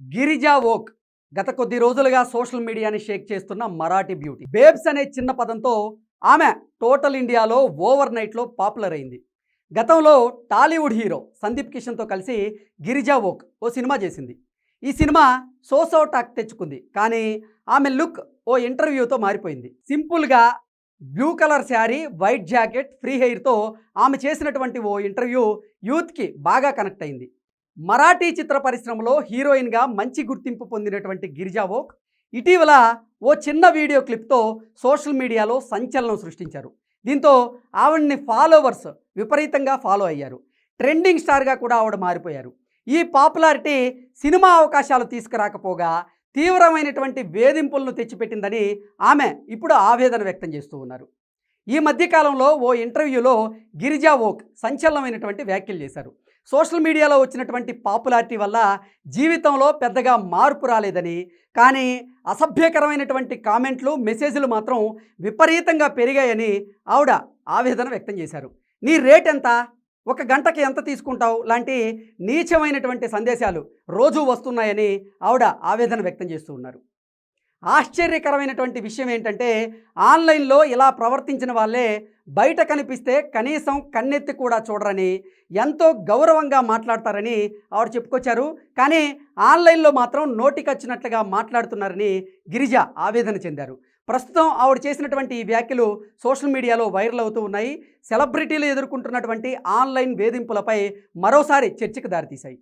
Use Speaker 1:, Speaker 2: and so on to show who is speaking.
Speaker 1: గిరిజా ఓక్ గత కొద్ది రోజులుగా సోషల్ మీడియాని షేక్ చేస్తున్న మరాఠీ బ్యూటీ. బేబ్స్ అనే చిన్న పదంతో ఆమె టోటల్ ఇండియాలో ఓవర్ నైట్లో పాపులర్ అయింది. గతంలో టాలీవుడ్ హీరో సందీప్ కిషన్తో కలిసి గిరిజా ఓక్ ఓ సినిమా చేసింది. ఈ సినిమా సోసో టాక్ తెచ్చుకుంది. కానీ ఆమె లుక్ ఓ ఇంటర్వ్యూతో మారిపోయింది. సింపుల్గా blue colour sari white jacket free హెయిర్తో ఆమె చేసినటువంటి ఓ ఇంటర్వ్యూ యూత్కి బాగా కనెక్ట్ అయింది. మరాఠీ చిత్ర పరిశ్రమలో హీరోయిన్గా మంచి గుర్తింపు పొందినటువంటి గిరిజా ఓక్ ఇటీవల ఓ చిన్న వీడియో క్లిప్తో సోషల్ మీడియాలో సంచలనం సృష్టించారు. దీంతో ఆవిడ్ని ఫాలోవర్స్ విపరీతంగా ఫాలో అయ్యారు. ట్రెండింగ్ స్టార్గా కూడా ఆవిడ మారిపోయారు. ఈ పాపులారిటీ సినిమా అవకాశాలు తీసుకురాకపోగా తీవ్రమైనటువంటి వేధింపులను తెచ్చిపెట్టిందని ఆమె ఇప్పుడు ఆవేదన వ్యక్తం చేస్తూ ఉన్నారు. ఈ మధ్యకాలంలో ఓ ఇంటర్వ్యూలో గిరిజా ఓక్ సంచలనమైనటువంటి వ్యాఖ్యలు చేశారు. సోషల్ మీడియాలో వచ్చినటువంటి పాపులారిటీ వల్ల జీవితంలో పెద్దగా మార్పు రాలేదని కానీ అసభ్యకరమైనటువంటి కామెంట్లు మెసేజ్లు మాత్రం విపరీతంగా పెరిగాయని ఆవిడ ఆవేదన వ్యక్తం చేశారు. నీ రేట్ ఎంత? ఒక గంటకి ఎంత తీసుకుంటావు? లాంటి నీచమైనటువంటి సందేశాలు రోజూ వస్తున్నాయని ఆవిడ ఆవేదన వ్యక్తం చేస్తూ ఉన్నారు. ఆశ్చర్యకరమైనటువంటి విషయం ఏంటంటే ఆన్లైన్లో ఇలా ప్రవర్తించిన వాళ్ళే బయట కనిపిస్తే కనీసం కన్నెత్తి కూడా చూడరని ఎంతో గౌరవంగా మాట్లాడతారని ఆవిడ చెప్పుకొచ్చారు. కానీ ఆన్లైన్లో మాత్రం నోటికొచ్చినట్లుగా మాట్లాడుతున్నారని గిరిజ ఆవేదన చెందారు. ప్రస్తుతం ఆవిడ చేసినటువంటి ఈ వ్యాఖ్యలు సోషల్ మీడియాలో వైరల్ అవుతూ ఉన్నాయి. సెలబ్రిటీలు ఎదుర్కొంటున్నటువంటి ఆన్లైన్ వేధింపులపై మరోసారి చర్చకు దారితీశాయి.